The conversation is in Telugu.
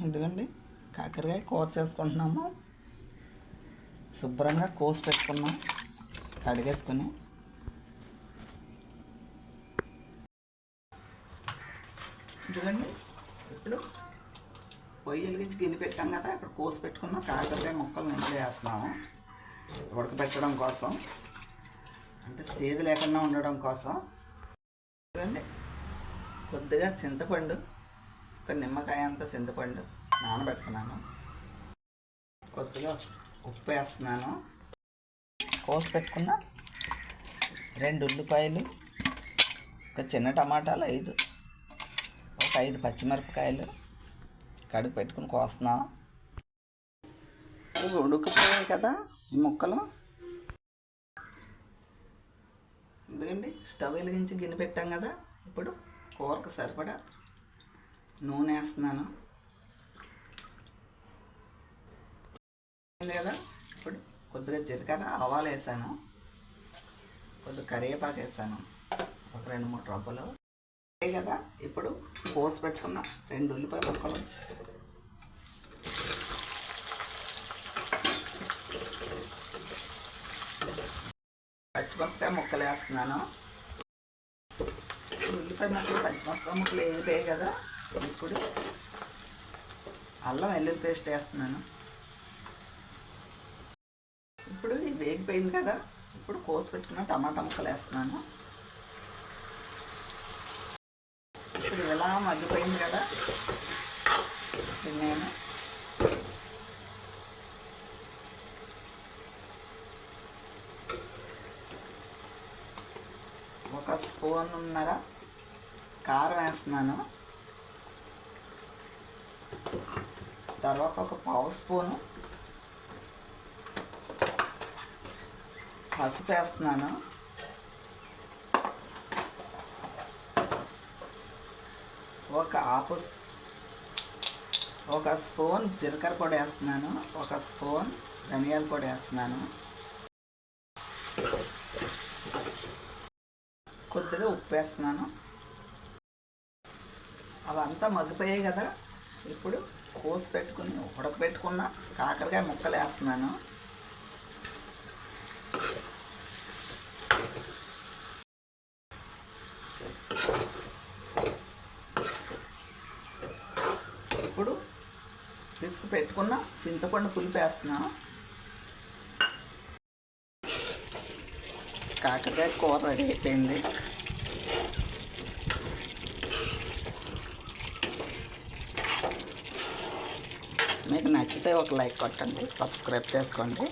ఎందుకండి? కాకరకాయ కూర చేసుకుంటున్నాము. శుభ్రంగా కోసి పెట్టుకున్నాం. కడిగేసుకుని. ఎందుకండి ఇప్పుడు పొయ్యి వెలిగించి గిన్నె పెట్టాం కదా ఇక్కడ కోసి పెట్టుకున్న కాకరకాయ ముక్కలు నిండా వేస్తున్నాము. ఉడకబెట్టడం కోసం. అంటే సేది లేకుండా ఉండడం కోసం. చూడండి కొద్దిగా చింతపండు ఒక నిమ్మకాయ అంత చింతపండు నానబెడుతున్నాను. కొద్దిగా ఉప్పు వేస్తున్నాను. కోసి పెట్టుకున్న రెండు ఉల్లిపాయలు ఒక చిన్న టమాటాలు ఐదు ఒక ఐదు పచ్చిమిరపకాయలు కడుగు పెట్టుకుని కోస్తున్నాం. ఇవి ఉడుకుపోయాయి కదా ఈ ముక్కలు. ఎందుకండి? స్టవ్ వెలిగించి గిన్నె పెట్టాం కదా ఇప్పుడు కూరకు సరిపడా నూనె వేస్తున్నాను. కదా? ఇప్పుడు కొద్దిగా జీలకర్ర ఆవాలు వేసాను. కొద్దిగా కరివేపాకు వేసాను. ఒక రెండు మూడు రబ్బలు అదే కదా? ఇప్పుడు కోసి పెట్టుకున్న రెండు ఉల్లిపాయ ముక్కలు. పచ్చిమిరపకాయ ముక్కలు వేస్తున్నాను. ఉల్లిపాయ ముక్కలు పచ్చిమిరపకాయ ముక్కలు వేయిపోయాయి కదా? ఇప్పుడు అల్లం వెల్లుల్లి పేస్ట్ వేస్తున్నాను. ఇప్పుడు ఇది వేగిపోయింది కదా ఇప్పుడు కోసి పెట్టుకున్న టమాటా ముక్కలు వేస్తున్నాను. ఇప్పుడు ఇలా మగ్గిపోయింది కదా నేను ఒక స్పూన్ ఉన్నర కారం వేస్తున్నాను. తర్వాత ఒక పావు స్పూను పసుపు వేస్తున్నాను. ఒక ఆపు ఒక స్పూన్ జీలకర్ర పొడి వేస్తున్నాను. ఒక స్పూన్ ధనియాల పొడి వేస్తున్నాను. కొద్దిగా ఉప్పు వేస్తున్నాను. అవంతా మగ్గిపోయాయి కదా. ఇప్పుడు కోసి పెట్టుకుని ఉడకబెట్టుకున్న కాకరకాయ ముక్కలు వేస్తున్నాను ఇప్పుడు పిసుకు పెట్టుకున్న చింతపండు పులుపు వేస్తున్నాను కాకరకాయ కూర రెడీ అయిపోయింది. మీకు నచ్చితే ఒక లైక్ కొట్టండి సబ్స్క్రైబ్ చేసుకోండి.